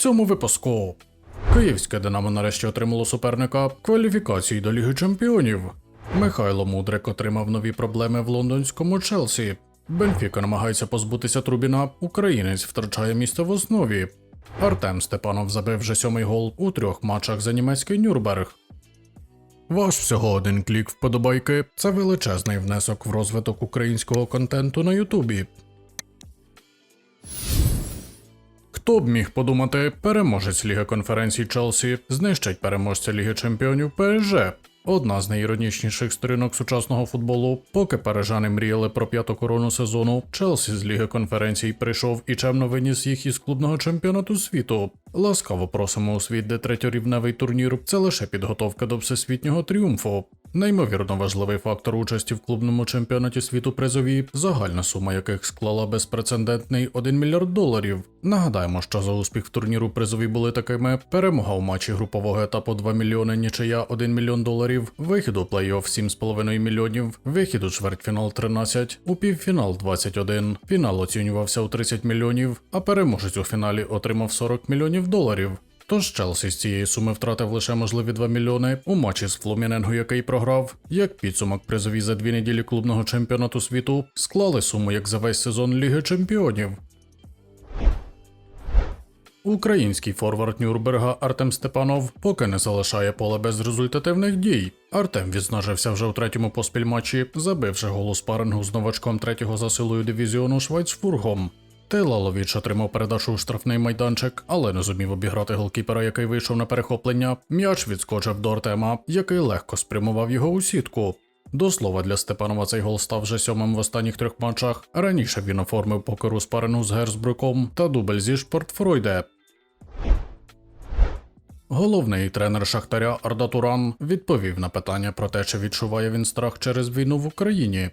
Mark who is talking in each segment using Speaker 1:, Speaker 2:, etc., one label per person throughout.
Speaker 1: цьому випуску. Київське Динамо нарешті отримало суперника кваліфікації до Ліги Чемпіонів. Михайло Мудрик отримав нові проблеми в лондонському Челсі. Бенфіка намагається позбутися Трубіна, українець втрачає місце в основі. Артем Степанов забив вже сьомий гол у трьох матчах за німецький Нюрнберг. Ваш всього один клік вподобайки це величезний внесок в розвиток українського контенту на Ютубі. Хто б міг подумати, переможець Ліги конференцій Челсі знищить переможця Ліги Чемпіонів ПСЖ. Одна з найіронічніших сторінок сучасного футболу, поки парижани мріяли про п'яту корону сезону, Челсі з Ліги конференцій прийшов і чемно виніс їх із клубного чемпіонату світу. Ласкаво просимо у світ, де третьорівневий турнір це лише підготовка до всесвітнього тріумфу. Неймовірно важливий фактор участі в клубному чемпіонаті світу призові, загальна сума яких склала безпрецедентний 1 мільярд доларів. Нагадаємо, що за успіх в турніру призові були такими: перемога у матчі групового етапу 2 мільйони, нічия 1 мільйон доларів, вихід у плей-офф 7,5 мільйонів, вихід у чвертьфінал 13, у півфінал 21, фінал оцінювався у 30 мільйонів, а переможець у фіналі отримав 40 мільйонів доларів. Тож Челсі з цієї суми втратив лише можливі 2 мільйони у матчі з Флуміненго, який програв. Як підсумок призові за дві неділі клубного чемпіонату світу склали суму як за весь сезон Ліги Чемпіонів. Український форвард Нюрнберга Артем Степанов поки не залишає поле без результативних дій. Артем відзначився вже у третьому поспіль матчі, забивши гол у з новачком третього за силою дивізіону Швайцфургом. Тейлаловіч отримав передачу у штрафний майданчик, але не зумів обіграти голкіпера, який вийшов на перехоплення. М'яч відскочив до Артема, який легко спрямував його у сітку. До слова, для Степанова цей гол став вже сьомим в останніх трьох матчах. Раніше він оформив покеру спарену з Герсбруком та дубль зі Шпортфройде. Головний тренер Шахтаря Арда Туран відповів на питання про те, чи відчуває він страх через війну в Україні.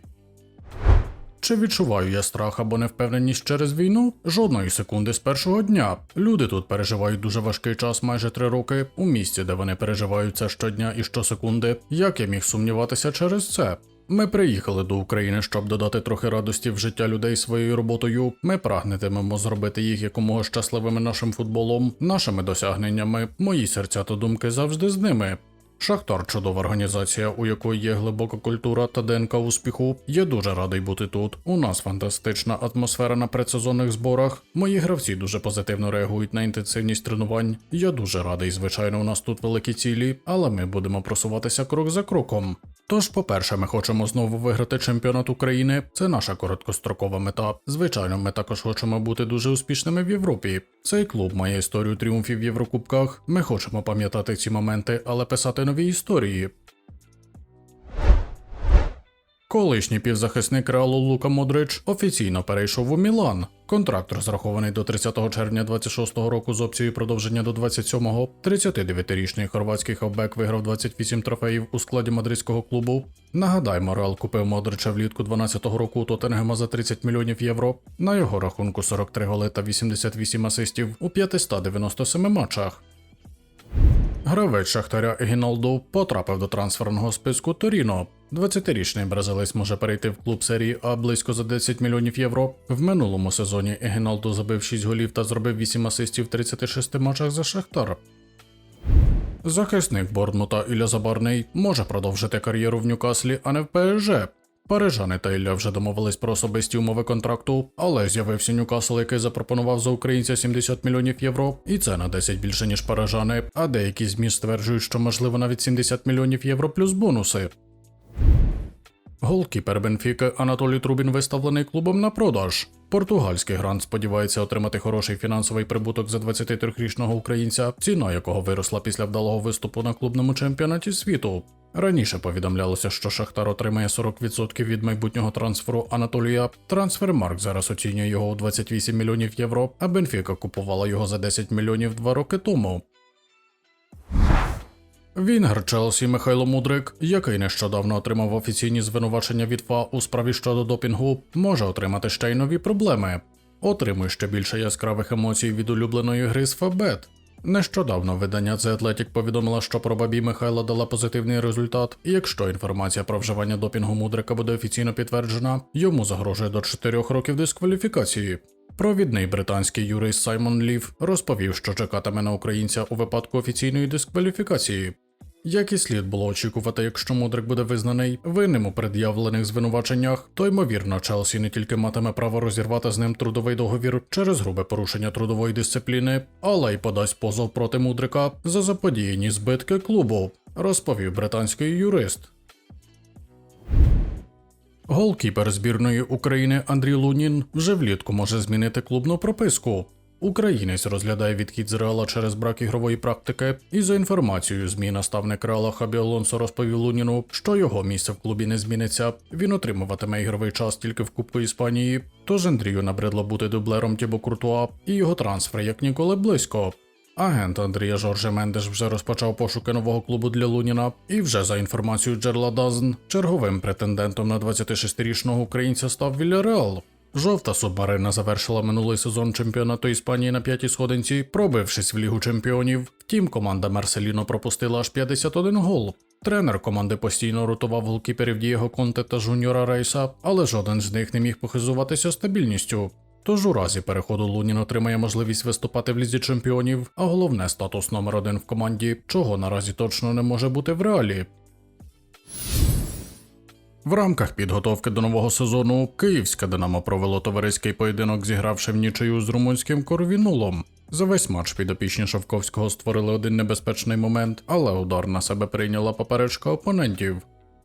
Speaker 1: Чи відчуваю я страх або невпевненість через війну? Жодної секунди з першого дня. Люди тут переживають дуже важкий час майже три роки у місці, де вони переживають це щодня і щосекунди. Як я міг сумніватися через це? Ми приїхали до України, щоб додати трохи радості в життя людей своєю роботою. Ми прагнетимемо зробити їх якомога щасливими нашим футболом, нашими досягненнями. Мої серця та думки завжди з ними. Шахтар чудова організація, у якої є глибока культура та ДНК успіху. Я дуже радий бути тут. У нас фантастична атмосфера на предсезонних зборах. Мої гравці дуже позитивно реагують на інтенсивність тренувань. Я дуже радий, звичайно, у нас тут великі цілі, але ми будемо просуватися крок за кроком. Тож, по-перше, ми хочемо знову виграти чемпіонат України. Це наша короткострокова мета. Звичайно, ми також хочемо бути дуже успішними в Європі. Цей клуб має історію тріумфів в Єврокубках. Ми хочемо пам'ятати ці моменти, але писати нові історії. Колишній півзахисник Реалу Лука Модрич офіційно перейшов у Мілан. Контракт розрахований до 30 червня 26-го року з опцією продовження до 27-го. 39-річний хорватський хавбек виграв 28 трофеїв у складі мадридського клубу. Нагадаємо, Реал купив Модрича влітку 12-го року у Тоттенгема за 30 мільйонів євро. На його рахунку 43 голи та 88 асистів у 597 матчах. Гравець Шахтаря Егіналду потрапив до трансферного списку Торіно. 20-річний бразилець може перейти в клуб серії А близько за 10 мільйонів євро. В минулому сезоні Егіналду забив 6 голів та зробив 8 асистів в 36 матчах за Шахтар. Захисник Борнмута Ілля Забарний може продовжити кар'єру в Ньюкаслі, а не в ПСЖ. Парижани та Ілля вже домовились про особисті умови контракту, але з'явився Ньюкасл, який запропонував за українця 70 мільйонів євро, і це на 10 більше ніж парижани. А деякі змі стверджують, що можливо навіть 70 мільйонів євро плюс бонуси. Голкіпер Бенфіки Анатолій Трубін виставлений клубом на продаж. Португальський грант сподівається отримати хороший фінансовий прибуток за 23-річного українця, ціна якого виросла після вдалого виступу на клубному чемпіонаті світу. Раніше повідомлялося, що Шахтар отримає 40% від майбутнього трансферу Анатолія. Трансфермарк зараз оцінює його у 28 мільйонів євро, а Бенфіка купувала його за 10 мільйонів два роки тому. Вінгер Челсі Михайло Мудрик, який нещодавно отримав офіційні звинувачення від ФА у справі щодо допінгу, може отримати ще й нові проблеми. Отримуй ще більше яскравих емоцій від улюбленої гри з Фабет. Нещодавно видання The Athletic повідомило, що про бабі Михайла дала позитивний результат, і якщо інформація про вживання допінгу Мудрика буде офіційно підтверджена, йому загрожує до 4 років дискваліфікації. Провідний британський юрист Саймон Лів розповів, що чекатиме на українця у випадку офіційної дискваліфікації. Як і слід було очікувати, якщо Мудрик буде визнаний винним у пред'явлених звинуваченнях, то ймовірно Челсі не тільки матиме право розірвати з ним трудовий договір через грубе порушення трудової дисципліни, але й подасть позов проти Мудрика за заподіяні збитки клубу, розповів британський юрист. Голкіпер збірної України Андрій Лунін вже влітку може змінити клубну прописку. Українець розглядає відхід з Реала через брак ігрової практики, і за інформацією ЗМІ наставник Реала Хабі Алонсо розповів Луніну, що його місце в клубі не зміниться. Він отримуватиме ігровий час тільки в Кубку Іспанії. Тож Андрію набридло бути дублером Тібо Куртуа, і його трансфер як ніколи близько. Агент Андрія Жорже Мендеш вже розпочав пошуки нового клубу для Луніна, і вже за інформацією Джерла Дазн, черговим претендентом на 26-річного українця став Вільяреал. Жовта субмарина завершила минулий сезон чемпіонату Іспанії на п'ятій сходинці, пробившись в Лігу чемпіонів. Втім, команда Марселіно пропустила аж 51 гол. Тренер команди постійно ротував голкіперів Дієго Конте та Жуніора Рейса, але жоден з них не міг похизуватися стабільністю. Тож у разі переходу Лунін отримає можливість виступати в лізі чемпіонів, а головне статус номер один в команді, чого наразі точно не може бути в реалі. В рамках підготовки до нового сезону київське Динамо провело товариський поєдинок, зігравши в нічию з румунським Корвінулом. За весь матч підопічні Шавковського створили один небезпечний момент, але удар на себе прийняла поперечка опонентів.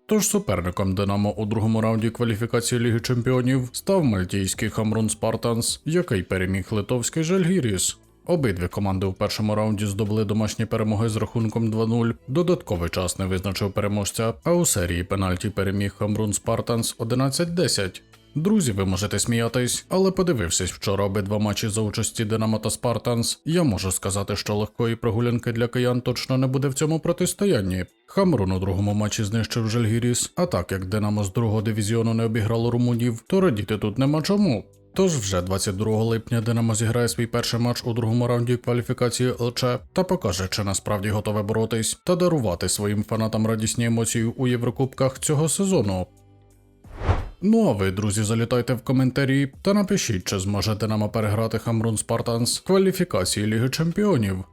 Speaker 1: Тож суперником Динамо у другому раунді кваліфікації Ліги Чемпіонів став мальтійський Хамрун Спартанс, який переміг литовський Жальгіріс. Обидві команди у першому раунді здобули домашні перемоги з рахунком 2-0. Додатковий час не визначив переможця, а у серії пенальті переміг Хамрун Спартанс 11-10. Друзі, ви можете сміятись, але подивившись вчора обидва матчі за участі Динамо та Спартанс, я можу сказати, що легкої прогулянки для киян точно не буде в цьому протистоянні. Хамрун у другому матчі знищив Жельгіріс, а так як Динамо з другого дивізіону не обіграло румунів, то радіти тут нема чому. Тож вже 22 липня Динамо зіграє свій перший матч у другому раунді кваліфікації ЛЧ та покаже, чи насправді готове боротись та дарувати своїм фанатам радісні емоції у Єврокубках цього сезону. Ну а ви, друзі, залітайте в коментарі та напишіть, чи зможе Динамо переграти Хамрун Спартанс в кваліфікації Ліги Чемпіонів.